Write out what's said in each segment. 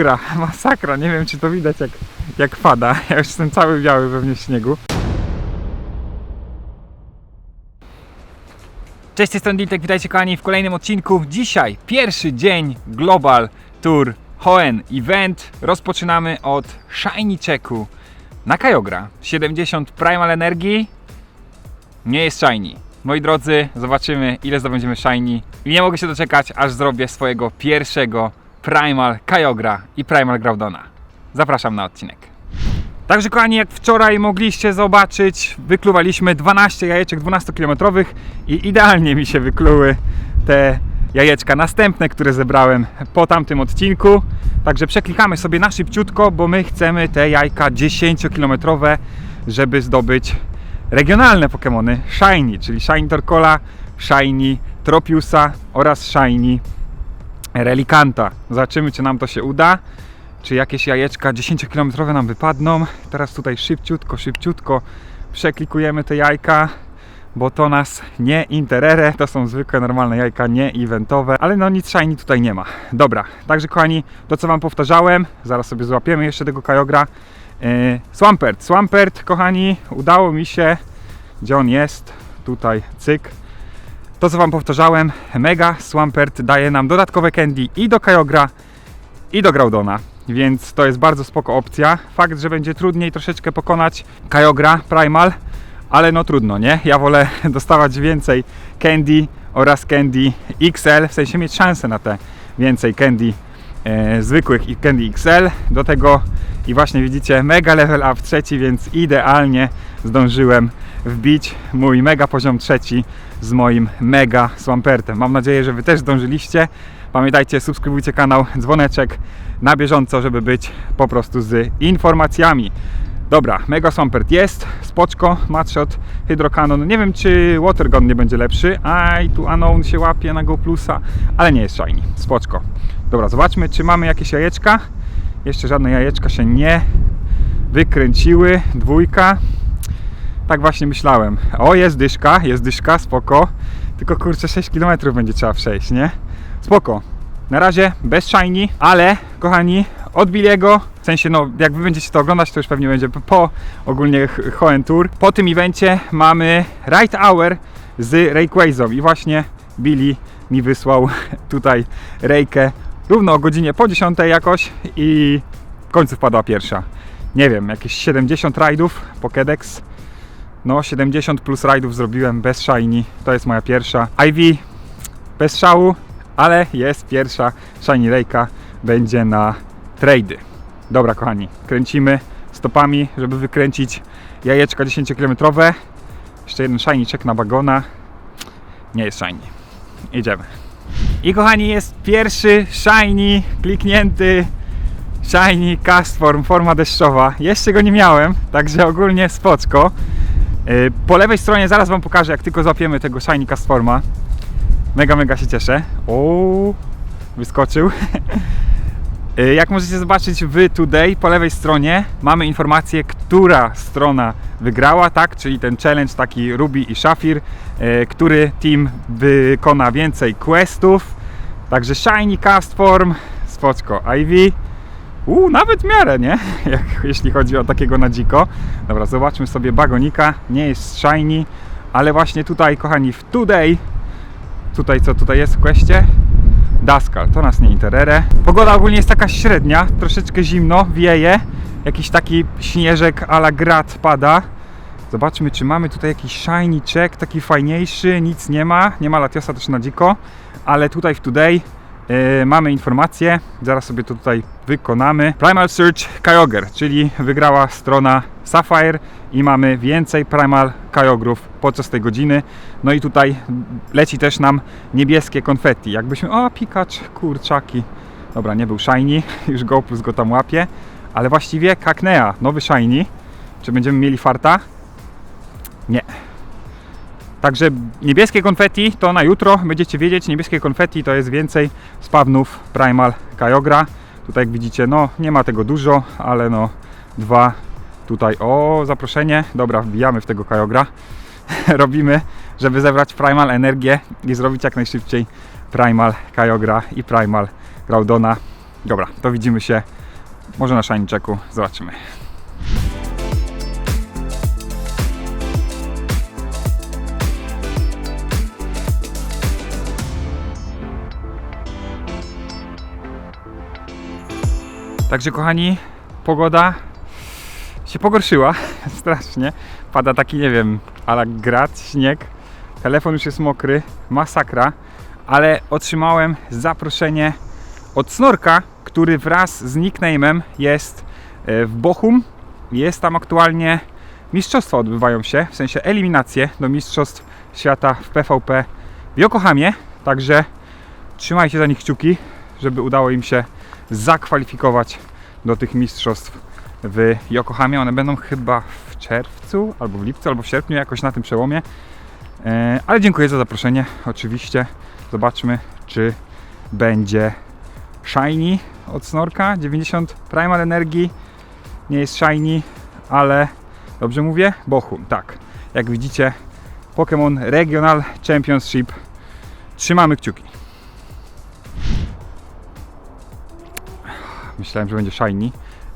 Gra, masakra, nie wiem czy to widać jak, jak pada. Ja już jestem cały biały pewnie w śniegu. Cześć, jestem Diltek, witajcie kochani w kolejnym odcinku. Dzisiaj pierwszy dzień Global Tour Hoenn Event. Rozpoczynamy od Shiny Checku na Kajogra. 70 Primal Energii. Nie jest Shiny. Moi drodzy, zobaczymy ile zdobędziemy Shiny. I nie mogę się doczekać, aż zrobię swojego pierwszego Primal Kajogra i Primal Groudona. Zapraszam na odcinek. Także kochani, jak wczoraj mogliście zobaczyć, wykluwaliśmy 12 jajeczek 12-kilometrowych i idealnie mi się wykluły te jajeczka następne, które zebrałem po tamtym odcinku. Także przeklikamy sobie na szybciutko, bo my chcemy te jajka 10-kilometrowe, żeby zdobyć regionalne Pokémony Shiny, czyli Shiny Torkola, Shiny Tropiusa oraz Shiny Relikanta. Zobaczymy, czy nam to się uda. Czy jakieś jajeczka 10-kilometrowe nam wypadną. Teraz tutaj szybciutko, szybciutko przeklikujemy te jajka, bo to nas nie interere. To są zwykłe, normalne jajka, nie eventowe, ale no nic shiny tutaj nie ma. Dobra, także kochani, to co Wam powtarzałem, zaraz sobie złapiemy jeszcze tego kajogra. Yy, Swampert, Swampert, kochani, udało mi się. Gdzie on jest? Tutaj, cyk. To co Wam powtarzałem, Mega Swampert daje nam dodatkowe candy i do Kajogra, i do Groudona, więc to jest bardzo spoko opcja. Fakt, że będzie trudniej troszeczkę pokonać Kajogra Primal, ale no trudno, nie? Ja wolę dostawać więcej candy oraz candy XL, w sensie mieć szansę na te więcej candy e, zwykłych i candy XL. Do tego i właśnie widzicie mega level up trzeci, więc idealnie zdążyłem wbić mój mega poziom trzeci z moim mega swampertem. Mam nadzieję, że Wy też zdążyliście. Pamiętajcie, subskrybujcie kanał, dzwoneczek na bieżąco, żeby być po prostu z informacjami. Dobra, Mega Swampert jest, spoczko, matshot, hydrokanon. Nie wiem, czy Watergun nie będzie lepszy. Aj, tu Unknown się łapie na Go Plusa, ale nie jest shiny. Spoczko. Dobra, zobaczmy, czy mamy jakieś jajeczka. Jeszcze żadne jajeczka się nie wykręciły. Dwójka. Tak właśnie myślałem. O, jest dyszka, jest dyszka, spoko. Tylko kurczę, 6 km będzie trzeba przejść, nie? Spoko. Na razie bez shiny, ale kochani, od Billiego, w sensie no, jak wy będziecie to oglądać, to już pewnie będzie po ogólnie H- Hoenn Tour. Po tym evencie mamy Right Hour z Rayquazą i właśnie Billy mi wysłał tutaj Rejkę równo o godzinie po 10 jakoś i w końcu wpadła pierwsza. Nie wiem, jakieś 70 rajdów Pokédex. No, 70 plus rajdów zrobiłem bez shiny. To jest moja pierwsza. IV bez szału, ale jest pierwsza shiny Rejka. Będzie na trady. Dobra, kochani, kręcimy stopami, żeby wykręcić jajeczka 10-kilometrowe. Jeszcze jeden shiny check na bagona. Nie jest shiny. Idziemy. I kochani, jest pierwszy shiny kliknięty Shiny Castform, forma deszczowa. Jeszcze go nie miałem, także ogólnie spoczko. Yy, Po lewej stronie zaraz Wam pokażę, jak tylko złapiemy tego Shiny Castforma. Mega, mega się cieszę. O, wyskoczył. Yy, Jak możecie zobaczyć w Today po lewej stronie mamy informację, która strona wygrała, tak? Czyli ten challenge taki Ruby i Shafir, yy, który team wykona więcej questów. Także Shiny Castform, spoczko. Ivy. Uuu, nawet w miarę, nie? Jak, jeśli chodzi o takiego na dziko. Dobra, zobaczmy sobie bagonika. Nie jest shiny, ale właśnie tutaj, kochani, w Today, tutaj co tutaj jest w questie? Daskal, to nas nie interere. Pogoda ogólnie jest taka średnia, troszeczkę zimno, wieje. Jakiś taki śnieżek a la grad pada. Zobaczmy, czy mamy tutaj jakiś shiny check, taki fajniejszy. Nic nie ma, nie ma Latiosa też na dziko, ale tutaj w Today Yy, mamy informację, zaraz sobie to tutaj wykonamy. Primal Search Kyogre, czyli wygrała strona Sapphire i mamy więcej Primal Kyogrów podczas tej godziny. No i tutaj leci też nam niebieskie konfetti. Jakbyśmy, o Pikachu, kurczaki. Dobra, nie był shiny, już go plus go tam łapie, ale właściwie Kaknea, nowy shiny. Czy będziemy mieli farta? Nie. Także niebieskie konfetti to na jutro będziecie wiedzieć. Niebieskie konfetti to jest więcej spawnów Primal Kyogre. Tutaj jak widzicie, no nie ma tego dużo, ale no dwa tutaj. O, zaproszenie. Dobra, wbijamy w tego Kyogre. Robimy, żeby zebrać Primal energię i zrobić jak najszybciej Primal Kyogre i Primal Groudona. Dobra, to widzimy się może na shiny checku. Zobaczymy. Także kochani, pogoda się pogorszyła strasznie. Pada taki, nie wiem, ala grad, śnieg. Telefon już jest mokry, masakra, ale otrzymałem zaproszenie od Snorka, który wraz z nickname'em jest e, w Bochum. Jest tam aktualnie mistrzostwa odbywają się, w sensie eliminacje do mistrzostw świata w PvP w Yokohamie. Także trzymajcie za nich kciuki, żeby udało im się zakwalifikować do tych mistrzostw w Yokohamie. One będą chyba w czerwcu, albo w lipcu, albo w sierpniu, jakoś na tym przełomie. E, Ale dziękuję za zaproszenie, oczywiście. Zobaczmy, czy będzie shiny od Snorka. 90 Primal Energii. Nie jest shiny, ale dobrze mówię? Bochum, tak. Jak widzicie, Pokémon Regional Championship. Trzymamy kciuki. Myślałem, że będzie shiny.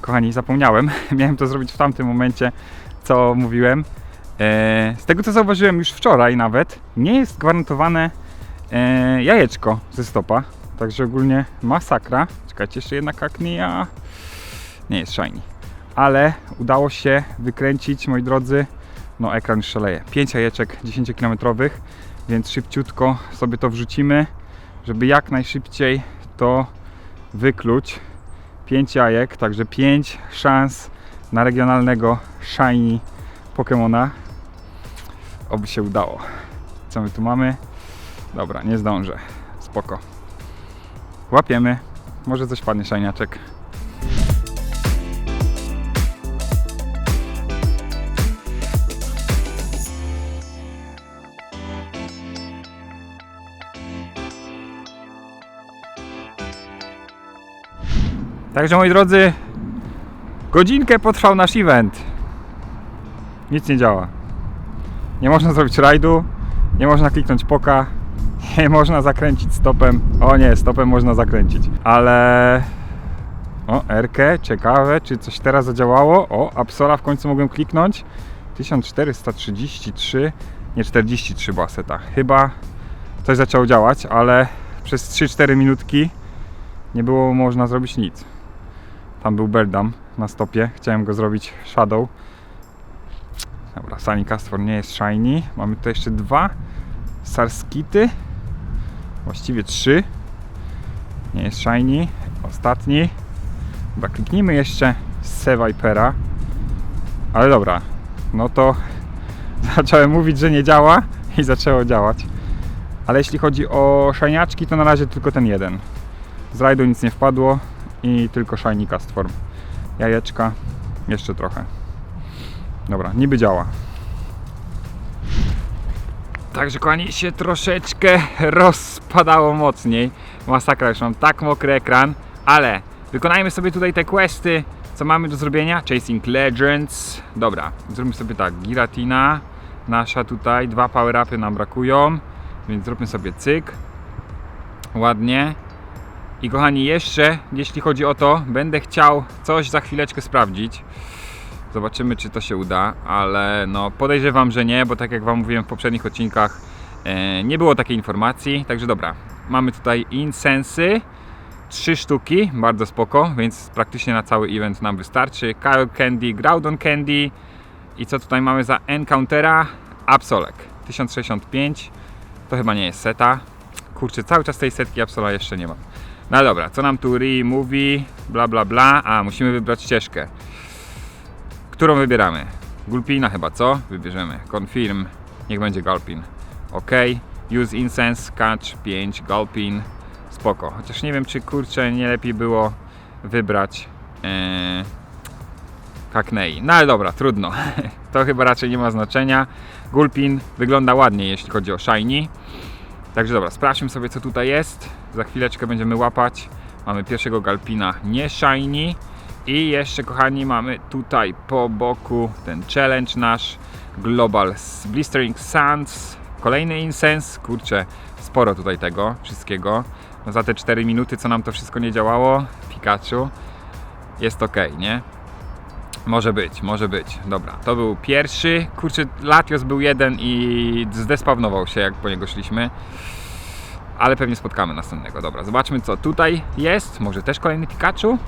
Kochani, zapomniałem. Miałem to zrobić w tamtym momencie, co mówiłem. E, z tego co zauważyłem już wczoraj nawet, nie jest gwarantowane e, jajeczko ze stopa. Także ogólnie masakra. Czekajcie, jeszcze jedna kaknia. Nie jest shiny. Ale udało się wykręcić, moi drodzy. No, ekran już szaleje. 5 jajeczek 10 km, więc szybciutko sobie to wrzucimy, żeby jak najszybciej to wykluć. 5 jajek, także 5 szans na regionalnego shiny Pokemona. Oby się udało. Co my tu mamy? Dobra, nie zdążę. Spoko. Łapiemy. Może coś padnie szajniaczek. Także moi drodzy, godzinkę potrwał nasz event. Nic nie działa. Nie można zrobić rajdu, nie można kliknąć poka, nie można zakręcić stopem. O nie, stopem można zakręcić. Ale... O, Rkę, ciekawe, czy coś teraz zadziałało. O, Absola w końcu mogłem kliknąć. 1433, nie 43 była seta. Chyba coś zaczęło działać, ale przez 3-4 minutki nie było można zrobić nic. Tam był Beldam na stopie, chciałem go zrobić Shadow. Dobra, Sunny Castor nie jest shiny. Mamy tutaj jeszcze dwa Sarskity. Właściwie trzy. Nie jest shiny. Ostatni. Chyba kliknijmy jeszcze Sevipera. Ale dobra, no to zacząłem mówić, że nie działa i zaczęło działać. Ale jeśli chodzi o shiniaczki, to na razie tylko ten jeden. Z rajdu nic nie wpadło i tylko shiny castform. Jajeczka, jeszcze trochę. Dobra, niby działa. Także kochani się troszeczkę rozpadało mocniej. Masakra, już mam tak mokry ekran, ale wykonajmy sobie tutaj te questy, co mamy do zrobienia. Chasing Legends. Dobra, zróbmy sobie tak. Giratina, nasza tutaj, dwa power upy nam brakują, więc zróbmy sobie cyk. Ładnie. I kochani, jeszcze jeśli chodzi o to, będę chciał coś za chwileczkę sprawdzić. Zobaczymy, czy to się uda, ale no podejrzewam, że nie, bo tak jak Wam mówiłem w poprzednich odcinkach, e, nie było takiej informacji. Także dobra, mamy tutaj insensy, trzy sztuki, bardzo spoko, więc praktycznie na cały event nam wystarczy. Kyle Candy, Groudon Candy i co tutaj mamy za Encountera? Absolek 1065, to chyba nie jest seta. Kurczę, cały czas tej setki Absola jeszcze nie mam. No dobra, co nam tu Ri mówi, bla bla bla, a musimy wybrać ścieżkę. Którą wybieramy? Gulpina chyba, co? Wybierzemy. Confirm. Niech będzie Gulpin. OK. Use incense, catch 5, Gulpin. Spoko. Chociaż nie wiem, czy kurczę nie lepiej było wybrać ee, Hackney. No ale dobra, trudno. to chyba raczej nie ma znaczenia. Gulpin wygląda ładnie, jeśli chodzi o shiny. Także dobra, sprawdźmy sobie co tutaj jest. Za chwileczkę będziemy łapać. Mamy pierwszego Galpina nie shiny. I jeszcze kochani mamy tutaj po boku ten challenge nasz Global Blistering Sands. Kolejny incense. Kurczę, sporo tutaj tego wszystkiego. No za te 4 minuty co nam to wszystko nie działało. Pikachu. Jest ok, nie? Może być, może być. Dobra, to był pierwszy. Kurczę, Latios był jeden i zdespawnował się, jak po niego szliśmy. Ale pewnie spotkamy następnego. Dobra, zobaczmy co tutaj jest. Może też kolejny Pikachu?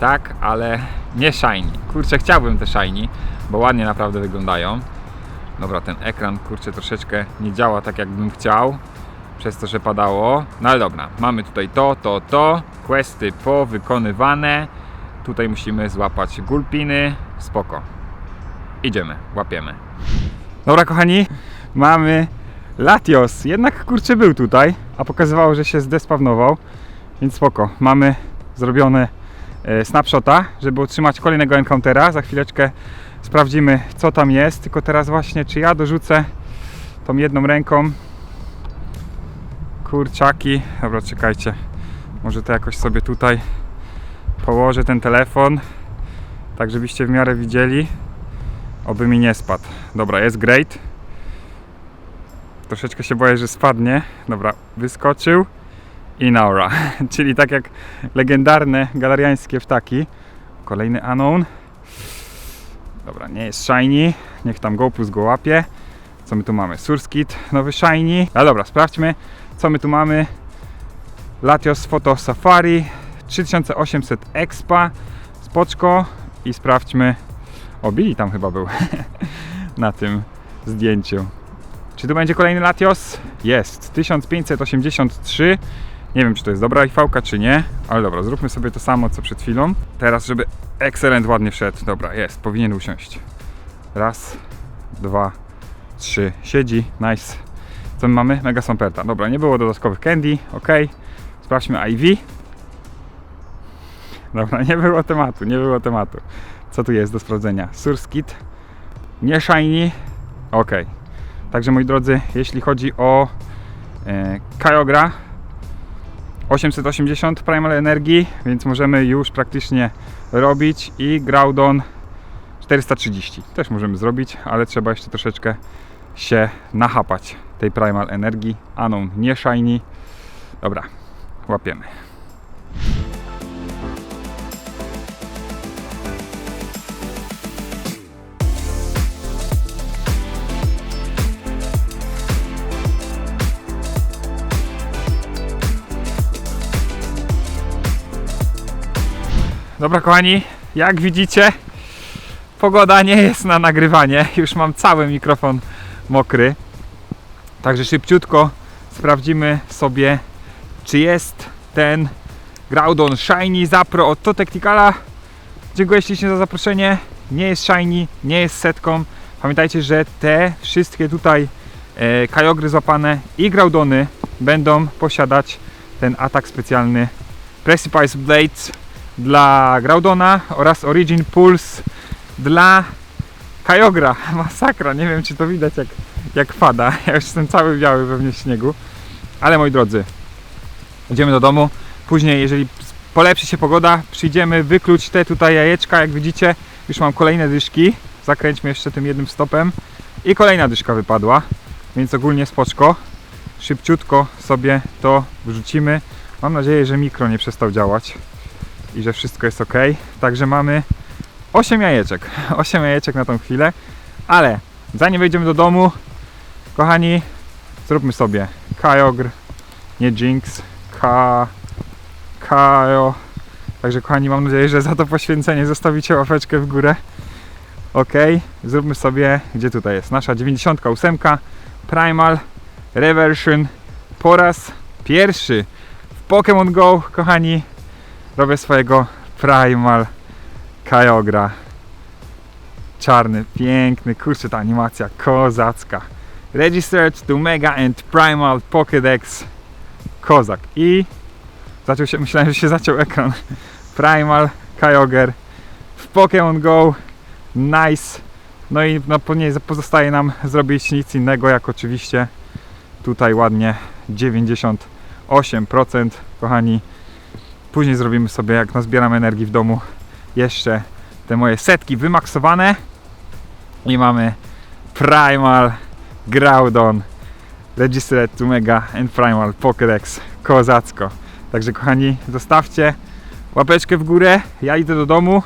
Tak, ale nie shiny. Kurczę, chciałbym te shiny, bo ładnie naprawdę wyglądają. Dobra, ten ekran, kurczę, troszeczkę nie działa tak, jakbym chciał. Przez to, że padało. No ale dobra, mamy tutaj to, to, to. Questy powykonywane. Tutaj musimy złapać gulpiny. Spoko. Idziemy, łapiemy. Dobra, kochani, mamy Latios. Jednak kurczę był tutaj, a pokazywało, że się zdespawnował. Więc spoko. Mamy zrobione e, snapshota, żeby otrzymać kolejnego encountera. Za chwileczkę sprawdzimy, co tam jest. Tylko teraz właśnie, czy ja dorzucę tą jedną ręką kurczaki. Dobra, czekajcie. Może to jakoś sobie tutaj położę ten telefon, tak żebyście w miarę widzieli. Oby mi nie spadł. Dobra, jest great. Troszeczkę się boję, że spadnie. Dobra, wyskoczył i naura. Czyli tak jak legendarne galeriańskie ptaki. Kolejny unknown. Dobra, nie jest shiny. Niech tam GoPlus go łapie. Co my tu mamy? Surskit, nowy shiny. A dobra, sprawdźmy, co my tu mamy. Latios Photo Safari 3800 Expa. Spoczko. I sprawdźmy. O, Billy tam chyba był na tym zdjęciu. Czy tu będzie kolejny Latios? Jest. 1583. Nie wiem, czy to jest dobra IV, czy nie, ale dobra, zróbmy sobie to samo, co przed chwilą. Teraz, żeby Excellent ładnie wszedł. Dobra, jest, powinien usiąść. Raz, dwa, trzy. Siedzi, nice. Co my mamy? Mega Somperta. Dobra, nie było dodatkowych candy, ok. Sprawdźmy IV. Dobra, nie było tematu, nie było tematu. Co tu jest do sprawdzenia? Surskit, nie shiny, ok. Także moi drodzy, jeśli chodzi o e, Kyogre 880 Primal Energii, więc możemy już praktycznie robić i Groudon 430 też możemy zrobić, ale trzeba jeszcze troszeczkę się nachapać tej Primal Energii. Anon nie shiny. Dobra, łapiemy. Dobra, kochani, jak widzicie, pogoda nie jest na nagrywanie. Już mam cały mikrofon mokry. Także szybciutko sprawdzimy sobie, czy jest ten Groudon Shiny Zapro od Totecticala. Dziękuję ślicznie za zaproszenie. Nie jest shiny, nie jest setką. Pamiętajcie, że te wszystkie tutaj e, kajogry złapane i Groudony będą posiadać ten atak specjalny Precipice Blades dla Groudona oraz Origin Pulse dla Kajogra. Masakra, nie wiem czy to widać jak, jak pada. Ja już jestem cały biały pewnie w śniegu. Ale moi drodzy, idziemy do domu. Później, jeżeli polepszy się pogoda, przyjdziemy wykluć te tutaj jajeczka. Jak widzicie, już mam kolejne dyszki. Zakręćmy jeszcze tym jednym stopem. I kolejna dyszka wypadła, więc ogólnie spoczko. Szybciutko sobie to wrzucimy. Mam nadzieję, że mikro nie przestał działać i że wszystko jest ok. Także mamy 8 jajeczek. 8 jajeczek na tą chwilę. Ale zanim wejdziemy do domu, kochani, zróbmy sobie Kyogr, nie Jinx, Ka, Kajo. Także kochani, mam nadzieję, że za to poświęcenie zostawicie łapeczkę w górę. Ok, zróbmy sobie, gdzie tutaj jest nasza 98 Primal Reversion po raz pierwszy w Pokémon Go, kochani, robię swojego Primal Kyogre. Czarny, piękny, kurczę ta animacja kozacka. Registered to Mega and Primal Pokédex Kozak. I zaczął się, myślałem, że się zaciął ekran. Primal Kyogre w Pokémon Go. Nice. No i no, później pozostaje nam zrobić nic innego, jak oczywiście tutaj ładnie 98%, kochani. Później zrobimy sobie, jak nazbieram energii w domu, jeszcze te moje setki wymaksowane. I mamy Primal Groudon Registered to Mega and Primal Pokédex Kozacko. Także kochani, zostawcie łapeczkę w górę. Ja idę do domu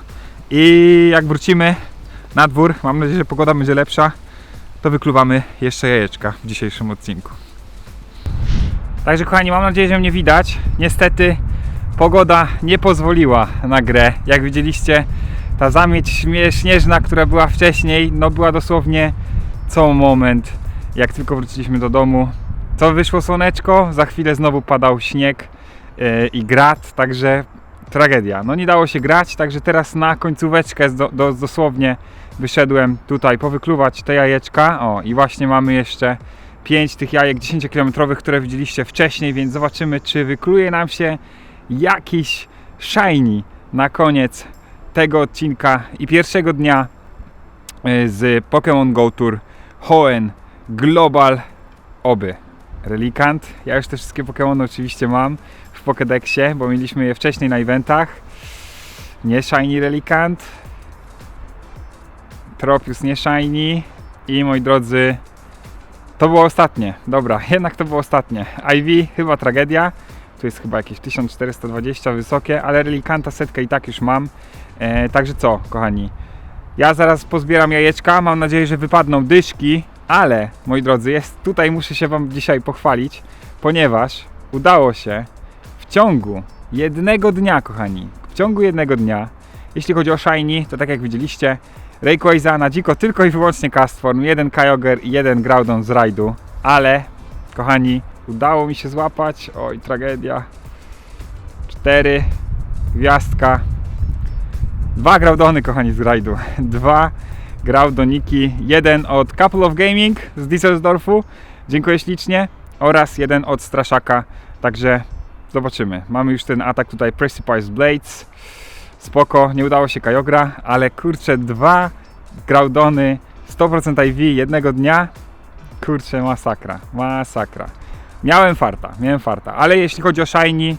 i jak wrócimy na dwór, mam nadzieję, że pogoda będzie lepsza, to wykluwamy jeszcze jajeczka w dzisiejszym odcinku. Także kochani, mam nadzieję, że mnie widać. Niestety pogoda nie pozwoliła na grę. Jak widzieliście, ta zamieć śnieżna, która była wcześniej, no była dosłownie co moment, jak tylko wróciliśmy do domu. To wyszło słoneczko, za chwilę znowu padał śnieg yy, i grat, także tragedia. No nie dało się grać, także teraz na końcóweczkę do, do, dosłownie wyszedłem tutaj powykluwać te jajeczka. O i właśnie mamy jeszcze 5 tych jajek 10 km, które widzieliście wcześniej, więc zobaczymy, czy wykluje nam się jakiś shiny na koniec tego odcinka i pierwszego dnia e, z Pokémon Go Tour Hoenn Global Oby. Relikant. Ja już te wszystkie Pokémony oczywiście mam w Pokédexie, bo mieliśmy je wcześniej na eventach. Nie Shiny Relikant. Tropius nie Shiny. I moi drodzy, to było ostatnie. Dobra, jednak to było ostatnie. IV chyba tragedia. Tu jest chyba jakieś 1420 wysokie, ale relikanta setkę i tak już mam. E, także co, kochani? Ja zaraz pozbieram jajeczka. Mam nadzieję, że wypadną dyszki, ale moi drodzy, jest tutaj muszę się Wam dzisiaj pochwalić, ponieważ udało się w ciągu jednego dnia, kochani, w ciągu jednego dnia, jeśli chodzi o Shiny, to tak jak widzieliście, Rayquaza na dziko tylko i wyłącznie Castform, jeden Kyogre i jeden Groudon z rajdu, ale kochani, udało mi się złapać, oj tragedia, cztery, gwiazdka, dwa Groudony kochani z rajdu, dwa Groudoniki, jeden od Couple of Gaming z Düsseldorfu, dziękuję ślicznie, oraz jeden od Straszaka, także zobaczymy, mamy już ten atak tutaj Precipice Blades, spoko, nie udało się Kajogra, ale kurczę, dwa Groudony, 100% IV jednego dnia, kurczę, masakra, masakra. Miałem farta, miałem farta, ale jeśli chodzi o Shiny,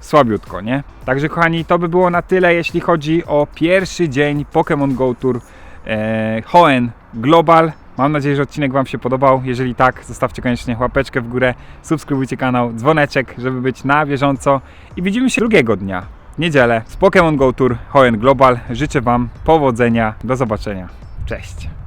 słabiutko, nie? Także kochani, to by było na tyle, jeśli chodzi o pierwszy dzień Pokémon Go Tour e, Hoenn Global. Mam nadzieję, że odcinek Wam się podobał. Jeżeli tak, zostawcie koniecznie łapeczkę w górę, subskrybujcie kanał, dzwoneczek, żeby być na bieżąco i widzimy się drugiego dnia, w niedzielę z Pokémon Go Tour Hoenn Global. Życzę Wam powodzenia, do zobaczenia. Cześć!